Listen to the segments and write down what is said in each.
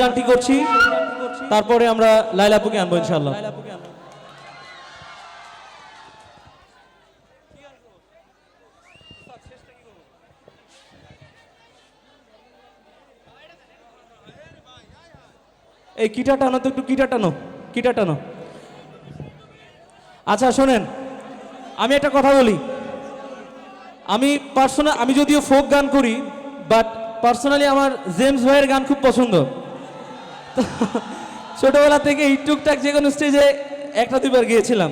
গানটি করছি। তারপরে আমরা লাইলাপুকে আনব ইনশাল্লাহ এই কিটা টানো তো, একটু কিটা টানো কিটা টানো। আচ্ছা শোনেন, আমি একটা কথা বলি। আমি পার্সোনাল আমি যদিও ফোক গান করি বাট পার্সোনালি আমার জেমস ভাইয়ের গান খুব পছন্দ। তো ছোটবেলা থেকে এই টুকটাক যে কোনো স্টেজে একটা দুবার গিয়েছিলাম।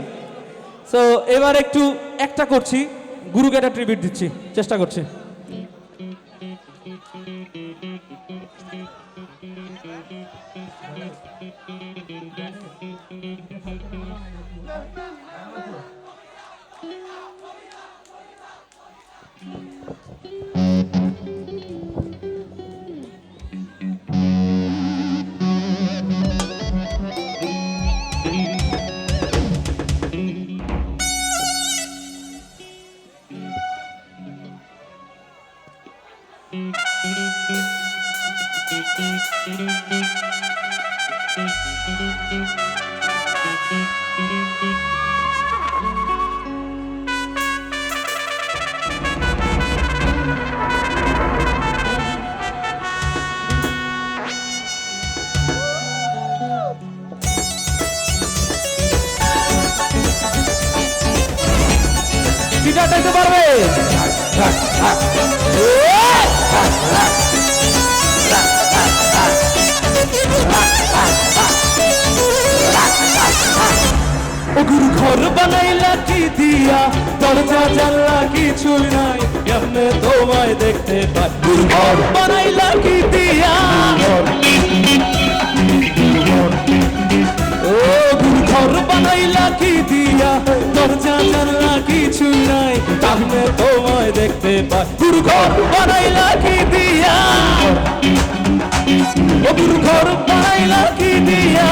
সো এবার একটু একটা করছি, গুরুকে একটা ট্রিবিউট দিচ্ছি, চেষ্টা করছি। পারবে? গুরু ঘর বানাইলা কি দিয়া, দরজা, জানলা কিছুই নাই কেমনে তোমায় দেখতে পাই। গুরু ঘর বানাইলা কি দিয়া। ও গুরু ঘর বানাইলা কি দিয়া, দরজা, জানলা কিছুই নাই কেমনে তোমায় দেখতে পায়। গুরু ঘর বানাইলা কি দিয়া? ও গুরু ঘর বানাইলা কি দিয়া?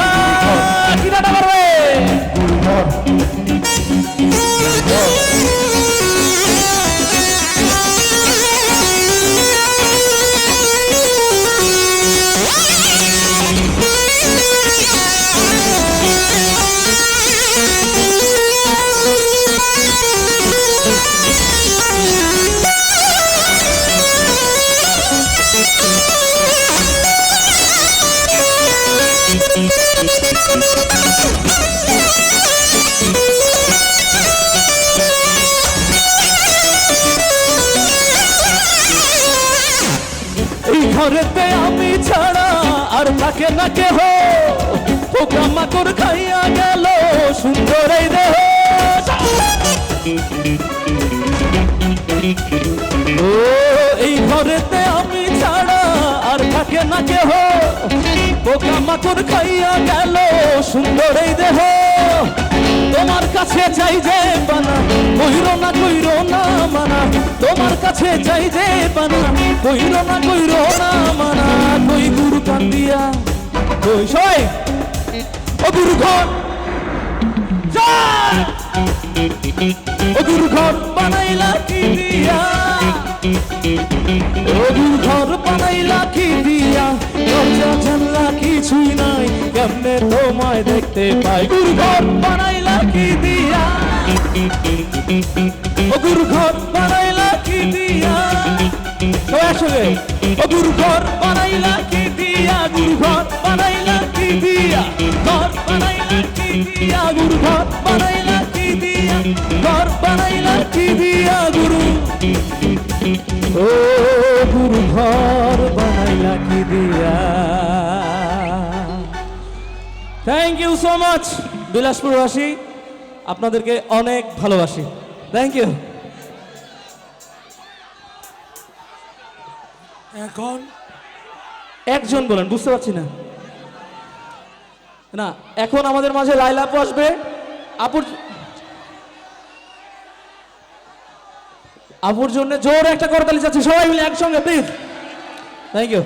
থাকে না কেহ পোকা মাকড় খাইয়া গেল সুন্দর এই দেহ। ও, এই ঘরেতে আমি ছাড়া আর থাকে না কেহ পোকা মাকড় খাইয়া গেল সুন্দর এই দেহ। তোমার কাছে চাই যে বানা কইরো না কইরো না মানা। তোমার কাছে চাই যে বানা কইরো না কইরো না মানা। কই গুরু কই সই ও জয়! ও গুরু ঘর বানাইলা কি দিয়া? ও গুরু ঘর বানাইলা কি দিয়া? দরজা জানলা কিছুই নাই, কেমনে তোমায় দেখতে পাই? গুরু ঘর বানাইলা কি দিয়া? ও গুরু বানাইলা কি দিয়া? ও দিয়া ঘর বানাইলা কি দিয়া? ঘর বানাইলা কি দিয়া, গুরু? ঘর বানাইলা কি দিয়া? ঘর দিয়া, গুরু? ও গুরু, ঘর দিয়া? থ্যাংক ইউ সো মাচ বিলাসপুরবাসী। আপনাদেরকে অনেক ভালোবাসি। থ্যাংক ইউ এখন একজন বলেন, বুঝতে পারছি না। না, এখন আমাদের মাঝে লাইলা আপু আসবে। আপুর আপুর জন্য জোর একটা করতালি চাচ্ছি, সবাই মিলে একসঙ্গে প্লিজ থ্যাংক ইউ